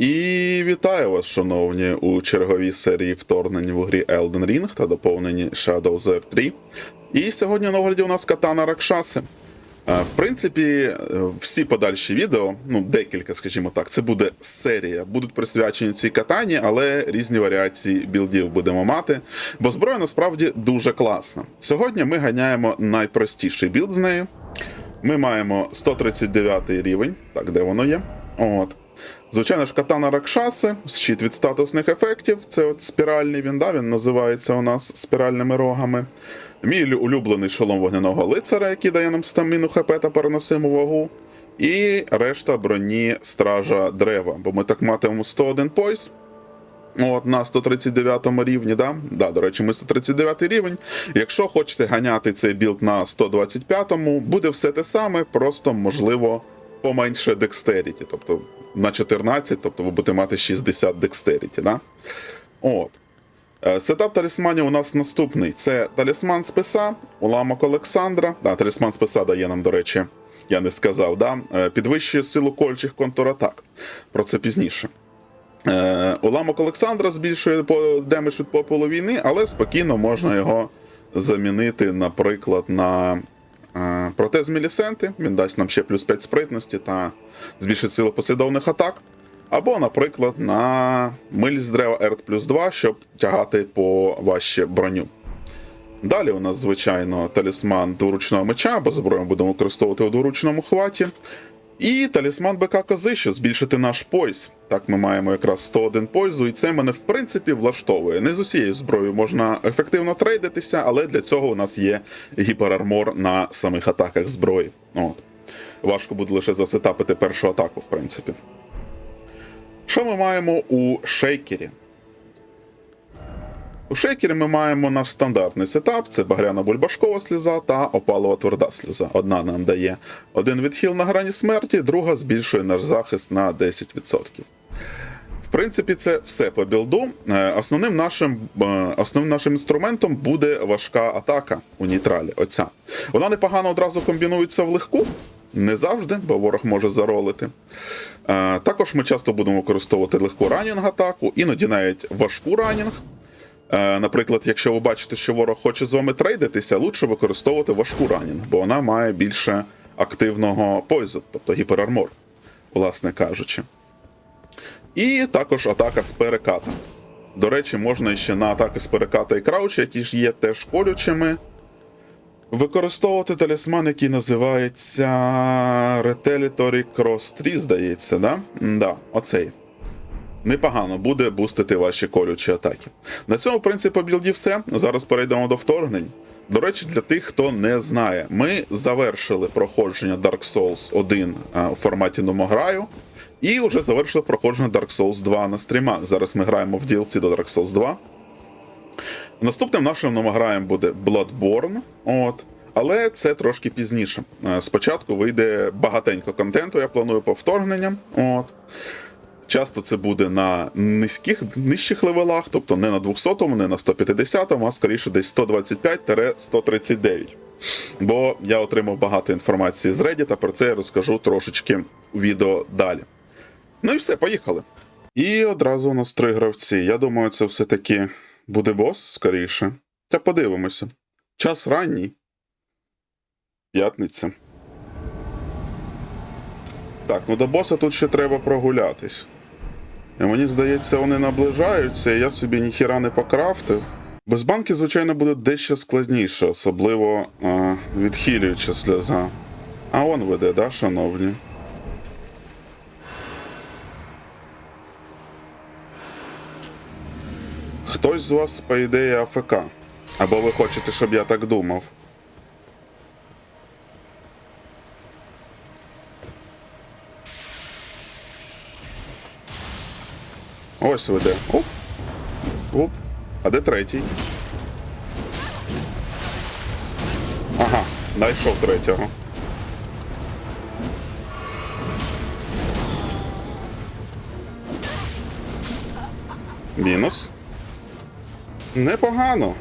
І вітаю вас, шановні, у черговій серії вторгнень в грі Elden Ring та доповненні Shadows of 3. І сьогодні на огляді у нас катана Ракшаси. Е, В принципі, е, всі подальші відео, ну декілька, скажімо так, це буде серія, будуть присвячені цій катані, але різні варіації білдів будемо мати, бо зброя насправді дуже класна. Сьогодні ми ганяємо найпростіший білд з нею. Ми маємо 139 рівень, так де воно є. От. Звичайно ж, катана Ракшаси, щит від статусних ефектів. Це от спіральний він, да, він називається у нас спіральними рогами. Мій улюблений шолом вогняного лицаря, який дає нам стаміну ХП та переносиму вагу. І решта броні стража дерева, бо ми так матимемо 101 пояс. От на 139 рівні, да? Да, до речі, ми 139 рівень. Якщо хочете ганяти цей білд на 125-му, буде все те саме, просто можливо поменше декстеріті. Тобто на 14, тобто ви будете мати 60 декстеріті. Да? От. Е, Сетап талісманів у нас наступний: це талісман списа, уламок Олександра. Да, талісман списа дає нам, до речі, я не сказав, да? е, підвищує силу кольчих контратак. Про це пізніше. Е, уламок Олександра збільшує демедж від попелу війни, але спокійно можна його замінити, наприклад, на е, протез Мілісенти. Він дасть нам ще плюс 5 спритності та збільшить силу послідовних атак. Або, наприклад, на миль з дерева Ерт плюс 2, щоб тягати по ваші броню. Далі у нас, звичайно, талісман дворучного меча, бо зброю будемо використовувати у дворучному хваті. І талісман БК Кози, щоб збільшити наш пояс. Так ми маємо якраз 101 поясу, і це мене в принципі влаштовує. Не з усією зброєю можна ефективно трейдитися, але для цього у нас є гіперармор на самих атаках зброї. От. Важко буде лише засетапити першу атаку, в принципі. Що ми маємо у шейкері? У шейкері ми маємо наш стандартний сетап: це багряна бульбашкова сліза та опалова тверда сліза. Одна нам дає один відхил на грані смерті, друга збільшує наш захист на 10%. В принципі, це все по білду. Е, Основним нашим, е, основним нашим інструментом буде важка атака у нейтралі. Оця. Вона непогано одразу комбінується в легку. Не завжди, бо ворог може заролити. Е, Також ми часто будемо використовувати легку ранінг атаку, іноді навіть важку ранінг. Е, Наприклад, якщо ви бачите, що ворог хоче з вами трейдитися, лучше використовувати важку ранінг, бо вона має більше активного пойзу, тобто гіперармор, власне кажучи. І також атака з переката. До речі, можна ще на атаки з переката і крауча, які ж є теж колючими. Використовувати талісман, який називається Retaliatory Cross 3, здається, да? Да, оцей. Непогано буде бустити ваші колючі атаки. На цьому, в принципі, по білді все. Зараз перейдемо до вторгнень. До речі, для тих, хто не знає, ми завершили проходження Dark Souls 1 е, у форматі Номограю. І вже завершили проходження Dark Souls 2 на стрімах. Зараз ми граємо в DLC до Dark Souls 2. Наступним нашим номограєм буде Bloodborne. От. Але це трошки пізніше. Е, Спочатку вийде багатенько контенту, я планую по вторгненням. От. Часто це буде на низьких, нижчих левелах, тобто не на 200-му, не на 150-му, а скоріше десь 125-139. Бо я отримав багато інформації з Reddit, а про це я розкажу трошечки у відео далі. Ну і все, поїхали. І одразу у нас три гравці. Я думаю, це все-таки буде бос скоріше. Та подивимося. Час ранній. П'ятниця. Так, ну до боса тут ще треба прогулятись. І мені здається, вони наближаються, і я собі ніхіра не покрафтив. Без банки, звичайно, буде дещо складніше, особливо е, відхилююча сльоза. А он веде, да, шановні? Хтось з вас, по ідеї, АФК. Або ви хочете, щоб я так думав. Ось веде. Оп. Оп. А де третій? Ага, знайшов третього. Мінус. Непогано.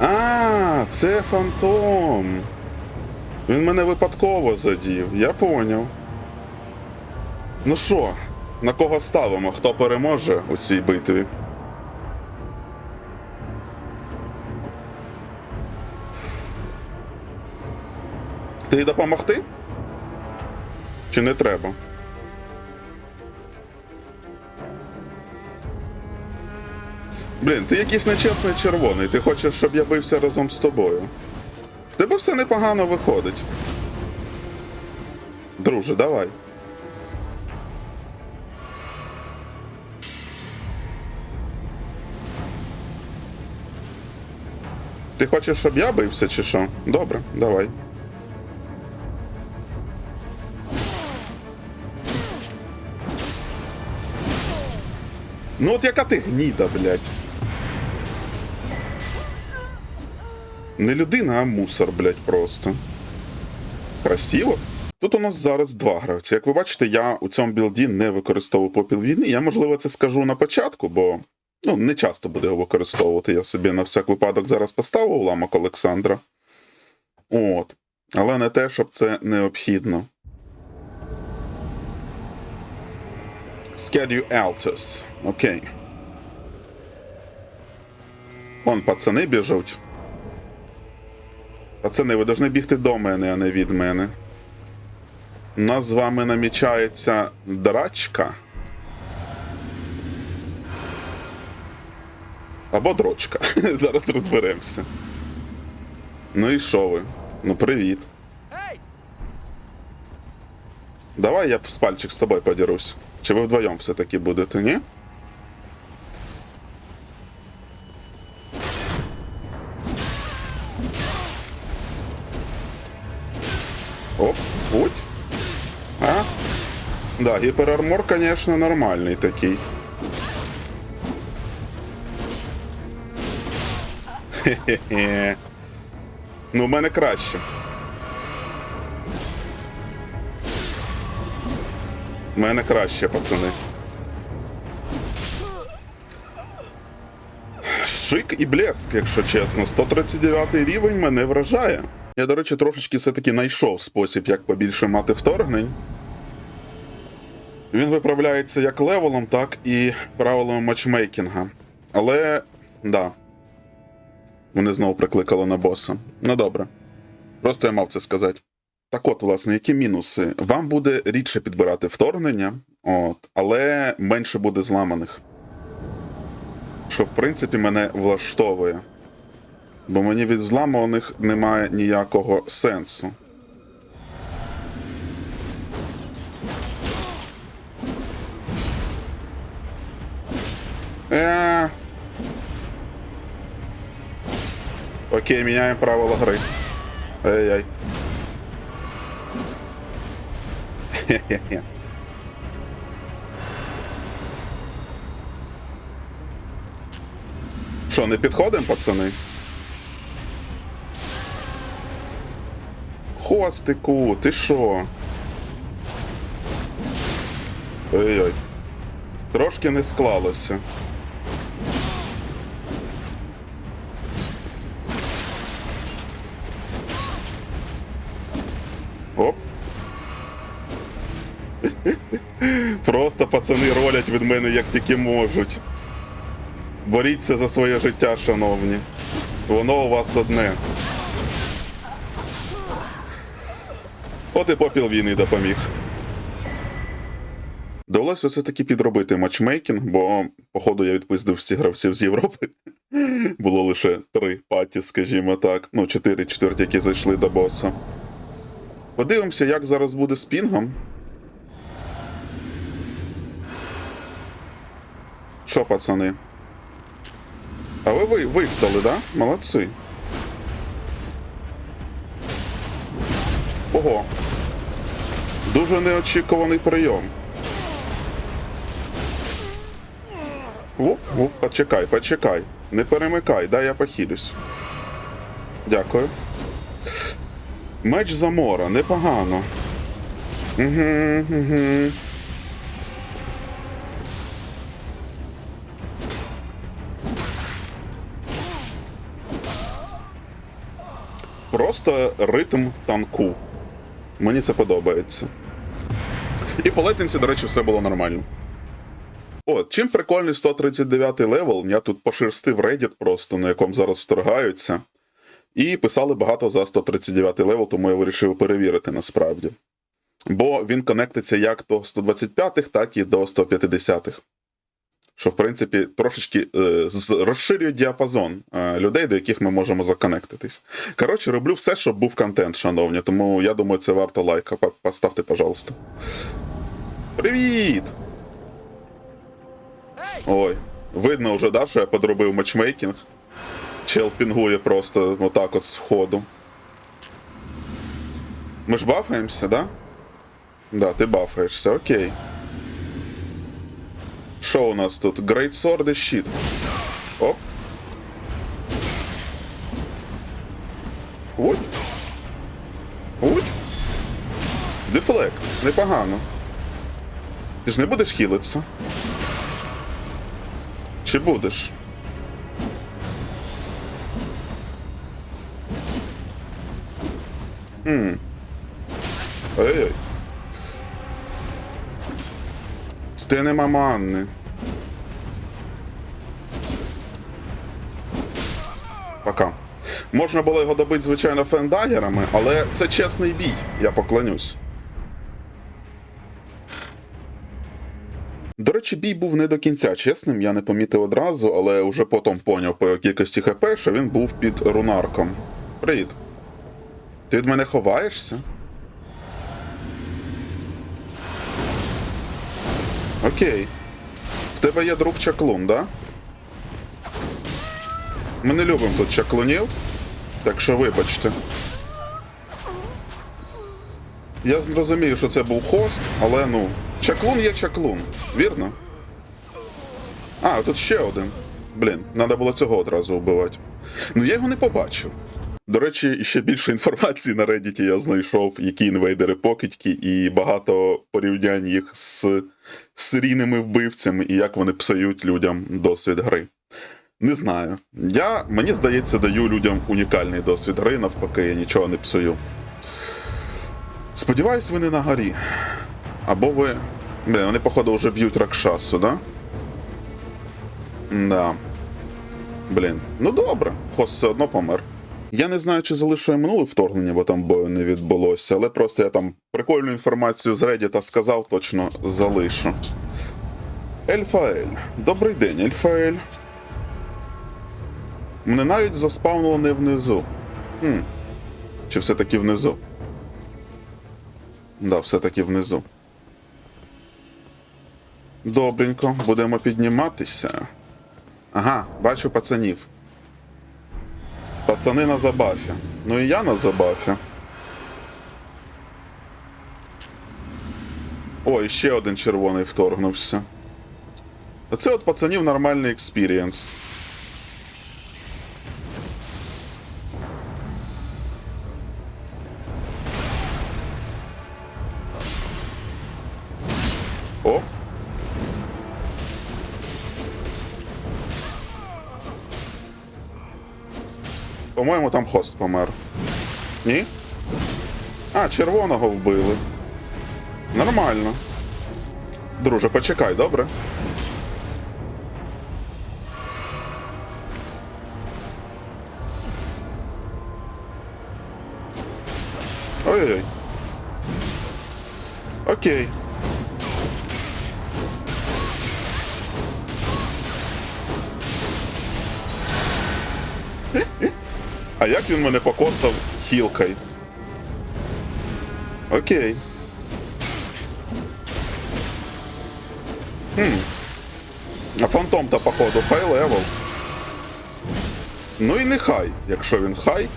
А, це фантом. Він мене випадково задів, я поняв. Ну що, на кого ставимо? Хто переможе у цій битві? Ти допомогти? Чи не треба? Блін, ти якийсь нечесний червоний. Ти хочеш, щоб я бився разом з тобою. В тебе все непогано виходить. Друже, давай. Ти хочеш, щоб я бився, чи що? Добре, давай. Ну от яка ти гніда, блядь. Не людина, а мусор, блядь, просто. Красиво. Тут у нас зараз два гравці. Як ви бачите, я у цьому білді не використовую попіл війни. Я, можливо, це скажу на початку, бо ну, не часто буду його використовувати. Я собі на всяк випадок зараз поставив уламок Олександра. От. Але не те, щоб це необхідно. Schedule Altus. Окей. Вон пацани біжуть. Пацани, ви повинні бігти до мене, а не від мене. У нас з вами намічається драчка. Або дрочка. Зараз розберемося. Ну і що ви? Ну, привіт. Давай я з пальчик з тобою подірусь. Чи ви вдвоєм все-таки будете, ні? Оп, будь. А? Да, гіперармор, конечно, нормальний такий. Хе-хе-хе. Ну, в мене краще. В мене краще, пацани. Шик і блеск, якщо чесно. 139 рівень мене вражає. Я, до речі, трошечки все-таки знайшов спосіб, як побільше мати вторгнень. Він виправляється як левелом, так і правилами матчмейкінга. Але, да. Вони знову прикликали на боса. Ну добре. Просто я мав це сказати. Так от, власне, які мінуси? Вам буде рідше підбирати вторгнення, от, але менше буде зламаних. Що, в принципі, мене влаштовує. Бо мені від зламаних немає ніякого сенсу. Е. Окей, міняємо правила гри. Ай-яй. Хе-хе-хе. Що, не підходимо, пацани? Хостику, ти що? Ой-ой. Трошки не склалося. Просто пацани ролять від мене як тільки можуть. Боріться за своє життя, шановні. Воно у вас одне. От і попіл війни допоміг. Довелося все-таки підробити матчмейкінг, бо, походу, я відпиздив всіх гравців з Європи. Було лише три паті, скажімо так. Ну, чотири четверті, які зайшли до боса. Подивимося, як зараз буде з пінгом. Що, пацани? А ви, ви виждали, да? Молодці. Ого. Дуже неочікуваний прийом. Воп, воп, почекай, почекай. Не перемикай, дай я похилюсь. Дякую. Меч Замора, непогано. Угу, угу. Просто ритм танку. Мені це подобається. І по летенці, до речі, все було нормально. От, чим прикольний 139 левел, я тут пошерстив Reddit просто, на якому зараз вторгаються. І писали багато за 139 левел, тому я вирішив перевірити насправді. Бо він конектиться як до 125-х, так і до 150-х. Що, в принципі, трошечки е, розширює діапазон е, людей, до яких ми можемо законектитись. Коротше, роблю все, щоб був контент, шановні, тому я думаю, це варто лайка. Поставте, пожалуйста. Привіт! Ой, видно вже, да, що я подробив матчмейкінг. Чел пінгує просто отак от з входу. Ми ж бафаємося, да? Да, ти бафаєшся, окей. Що у нас тут? Great Sword і щит. Оп. Уть. Уть. Дефлект. Непогано. Ти ж не будеш хілитися? Чи будеш? Хм. Ой-ой. Ти нема манни. Пока. Можна було його добити, звичайно, фендагерами, але це чесний бій, я поклонюсь. До речі, бій був не до кінця чесним, я не помітив одразу, але вже потім поняв по кількості хп, що він був під рунарком. Привіт. Ти від мене ховаєшся? Окей. В тебе є друг чаклун, да? Ми не любимо тут чаклунів, так що вибачте. Я зрозумію, що це був хост, але ну. Чаклун є чаклун, вірно? А, тут ще один. Блін, треба було цього одразу вбивати. Ну я його не побачив. До речі, ще більше інформації на Reddit я знайшов, які інвейдери покидьки, і багато порівнянь їх з серійними вбивцями і як вони псують людям досвід гри. Не знаю. Я, мені здається, даю людям унікальний досвід гри, навпаки, я нічого не псую. Сподіваюсь, ви не на горі. Або ви. Блін, вони, походу, вже б'ють Ракшасу, да? Да. Блін. Ну добре, хост все одно помер. Я не знаю, чи залишу я минуле вторгнення, бо там бою не відбулося, але просто я там прикольну інформацію з Reddit сказав, точно залишу. Ельфаель. Добрий день, Ельфаель. Мене навіть заспавнило не внизу. Хм. Чи все-таки внизу? Да, все-таки внизу. Добренько, будемо підніматися. Ага, бачу пацанів. Пацани на забафі. Ну і я на забафі. О, і ще один червоний вторгнувся. Оце от пацанів нормальний експірієнс. По-моєму, там хост помер. Ні? А, червоного вбили. Нормально. Друже, почекай, добре? Ой-ой-ой. Окей. А як він мене покоцав хілкою? Окей. Хм. А фантом-то, походу, хай левел. Ну і не хай, якщо він хай.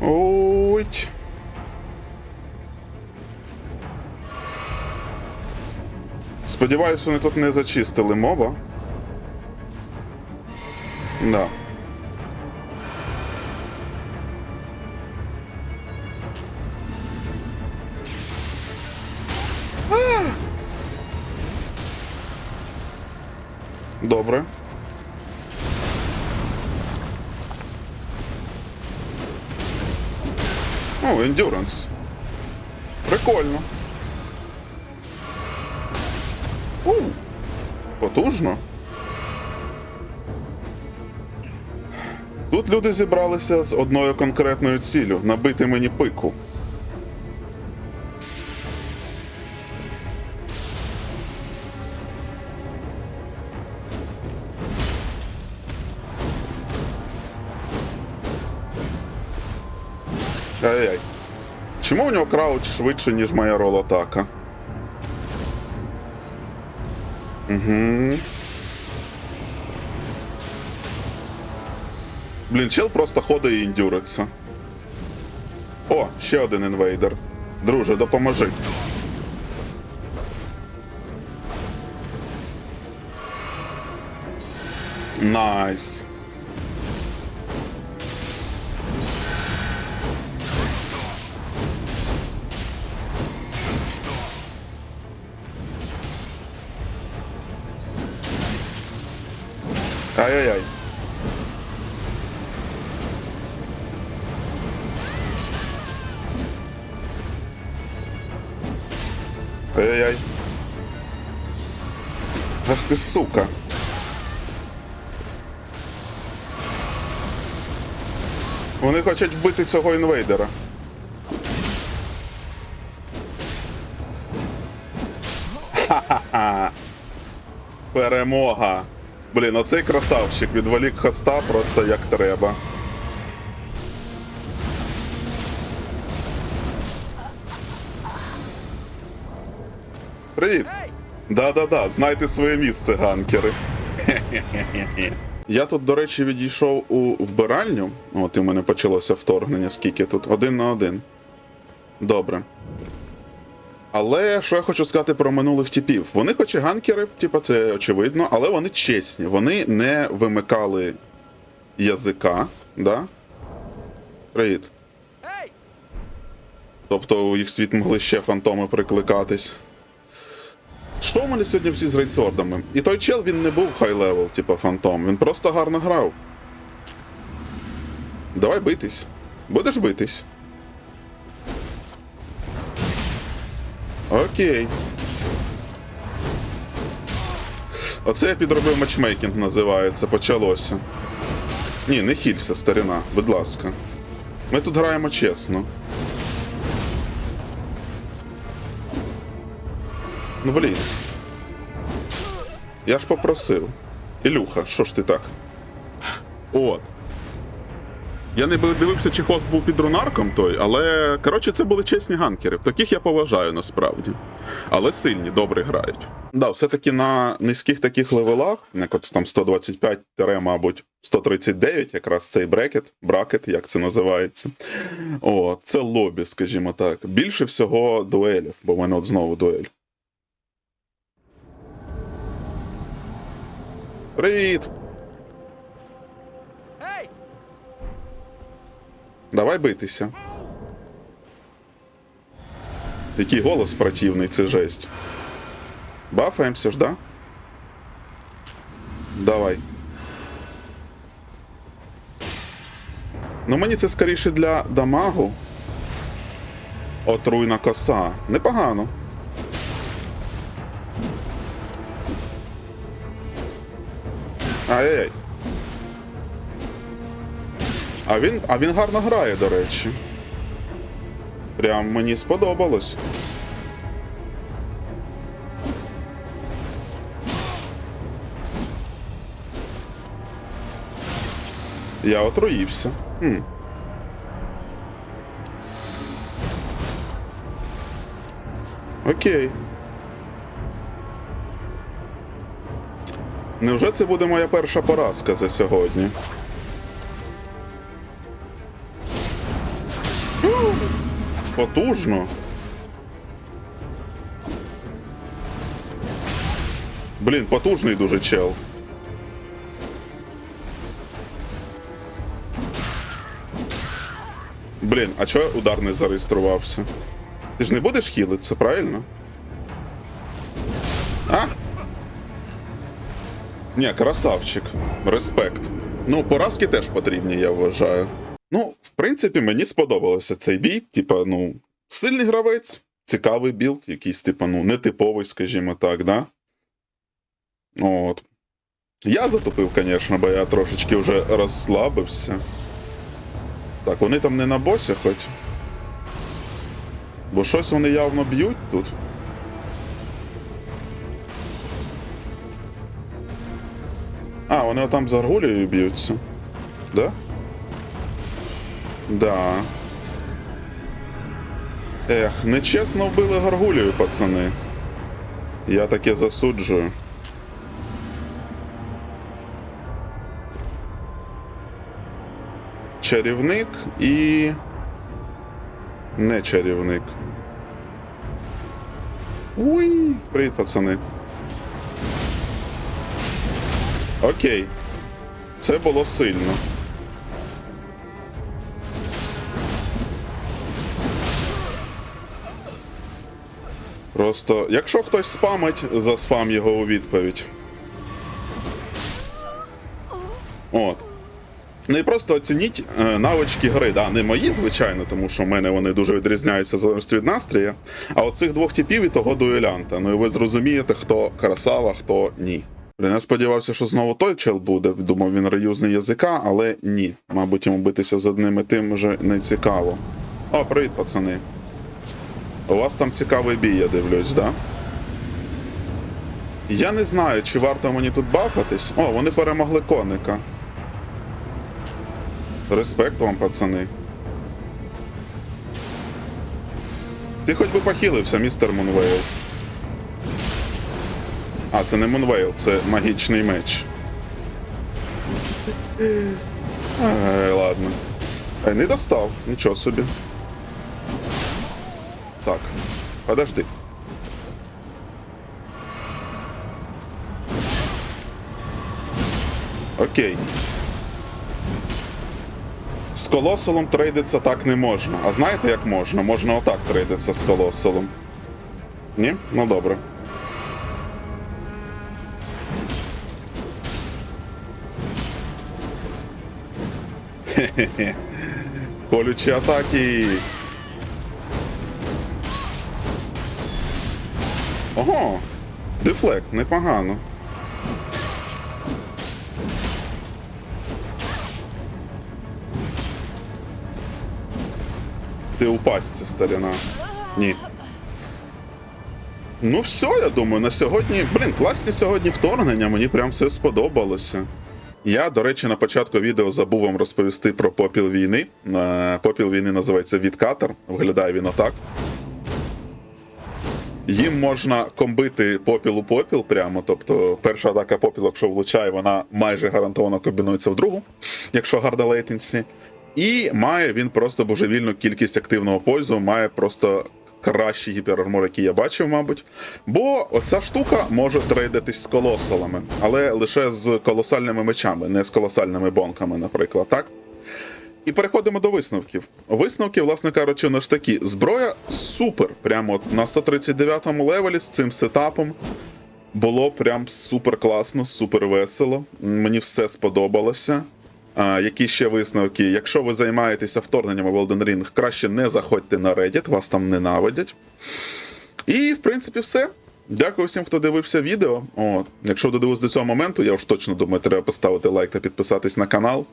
Ой. Сподіваюсь, вони тут не зачистили моба. Да. Добре. О, ендюранс. Прикольно. У, потужно. Тут люди зібралися з одною конкретною ціллю набити мені пику. Нього крауч швидше, ніж моя ролатака? Угу. Блін, чел просто ходить і індюриться. О, ще один інвейдер. Друже, допоможи. Найс. Ай-яй-яй. Ай-яй-яй. Ах ти сука. Вони хочуть вбити цього інвейдера. Ха-ха-ха. Перемога. Блін, оцей красавчик відволік хоста просто як треба. Привіт! Да-да-да, знайте своє місце, ганкери. Я тут, до речі, відійшов у вбиральню. От і в мене почалося вторгнення, скільки тут? Один на один. Добре. Але що я хочу сказати про минулих типів? Вони хоч і ганкери, типа це очевидно, але вони чесні. Вони не вимикали язика, да? Привіт. Тобто у їх світ могли ще фантоми прикликатись. Що в мене сьогодні всі з рейдсордами? І той чел він не був хай-левел, типа фантом, він просто гарно грав. Давай битись. Будеш битись? Окей. Оце я підробив матчмейкінг називається, почалося. Ні, не хілься, старина, будь ласка. Ми тут граємо чесно. Ну блін. Я ж попросив. Ілюха, що ж ти так? От. Я не дивився, чи хост був під рунарком той, але коротше, це були чесні ганкери. Таких я поважаю насправді. Але сильні, добре грають. Да, все-таки на низьких таких левелах, як от там 125 мабуть, 139, якраз цей брекет, бракет, як це називається. О, це лобі, скажімо так. Більше всього дуелів, бо в мене от знову дуель. Привіт! Давай битися. Який голос противний, це жесть. Бафаємося ж, да? Давай. Ну мені це скоріше для дамагу. Отруйна коса. Непогано. Ай-яй. А він, а він гарно грає, до речі. Прям мені сподобалось. Я отруївся. Хм. Окей. Невже це буде моя перша поразка за сьогодні? Потужно. Блін, потужний дуже чел. Блін, а чого удар не зареєструвався? Ти ж не будеш хілитися, правильно? А? Ні, красавчик. Респект. Ну, поразки теж потрібні, я вважаю. Ну, в принципі, мені сподобався цей бій. Типа, ну, сильний гравець, цікавий білд, якийсь, типу, ну, нетиповий, скажімо так, да? От. Я затопив, звісно, бо я трошечки вже розслабився. Так, вони там не на босі хоч. Бо щось вони явно б'ють тут. А, вони отам за Аргулією б'ються. Да? Да. Ех, нечесно вбили Гаргулію, пацани. Я таке засуджую. Чарівник і. Не чарівник. Уй, привіт, пацани. Окей. Це було сильно. Просто, якщо хтось спамить, заспам його у відповідь. От. Ну і просто оцініть е, навички гри. Да, не мої, звичайно, тому що в мене вони дуже відрізняються залежності від настрія. А оцих двох типів і того дуелянта. Ну і ви зрозумієте, хто красава, хто ні. Я сподівався, що знову той чел буде. Думав, він реюзний язика, але ні. Мабуть, йому битися з одним і тим вже не цікаво. О, привіт, пацани. У вас там цікавий бій, я дивлюсь, да? Я не знаю, чи варто мені тут бафатись. О, вони перемогли коника. Респект вам, пацани. Ти хоч би похилився, містер Мунвейл. А, це не Мунвейл, це магічний меч. Ай, ладно. Ай, не достав, нічого собі. Так, подожди. Окей. З колосолом трейдиться так не можна. А знаєте, як можна? Можна отак трейдитися з колосолом. Ні? Ну добре. Хе-хе-хе. Колючі атаки. Ого! Дефлект, непогано. Ти у пастці, старіна. Ні. Ну, все, я думаю, на сьогодні. Блін, класні сьогодні вторгнення, мені прям все сподобалося. Я, до речі, на початку відео забув вам розповісти про попіл війни. Е, Попіл війни називається Відкатер. Виглядає він отак. Їм можна комбити попіл у попіл прямо. Тобто, перша атака попіл, якщо влучає, вона майже гарантовано комбінується в другу, якщо гарда лейтенсі. І має він просто божевільну кількість активного пользу, має просто кращий гіперармор, який я бачив, мабуть. Бо оця штука може трейдитись з колосалами, але лише з колосальними мечами, не з колосальними бонками, наприклад, так? І переходимо до висновків. Висновки, власне кажучи, ну ж такі. Зброя супер. Прямо на 139 левелі з цим сетапом. Було прям супер класно, супер весело. Мені все сподобалося. А, які ще висновки? Якщо ви займаєтеся вторгненнями в Elden Ring, краще не заходьте на Reddit, вас там ненавидять. І, в принципі, все. Дякую всім, хто дивився відео. О, Якщо додивились до цього моменту, я ж точно думаю, треба поставити лайк та підписатись на канал.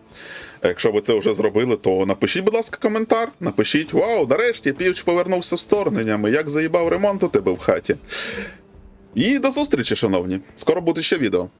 Якщо ви це вже зробили, то напишіть, будь ласка, коментар. Напишіть: Вау, нарешті півч повернувся з вторгненнями. Як заїбав ремонт у тебе в хаті. І до зустрічі, шановні. Скоро буде ще відео.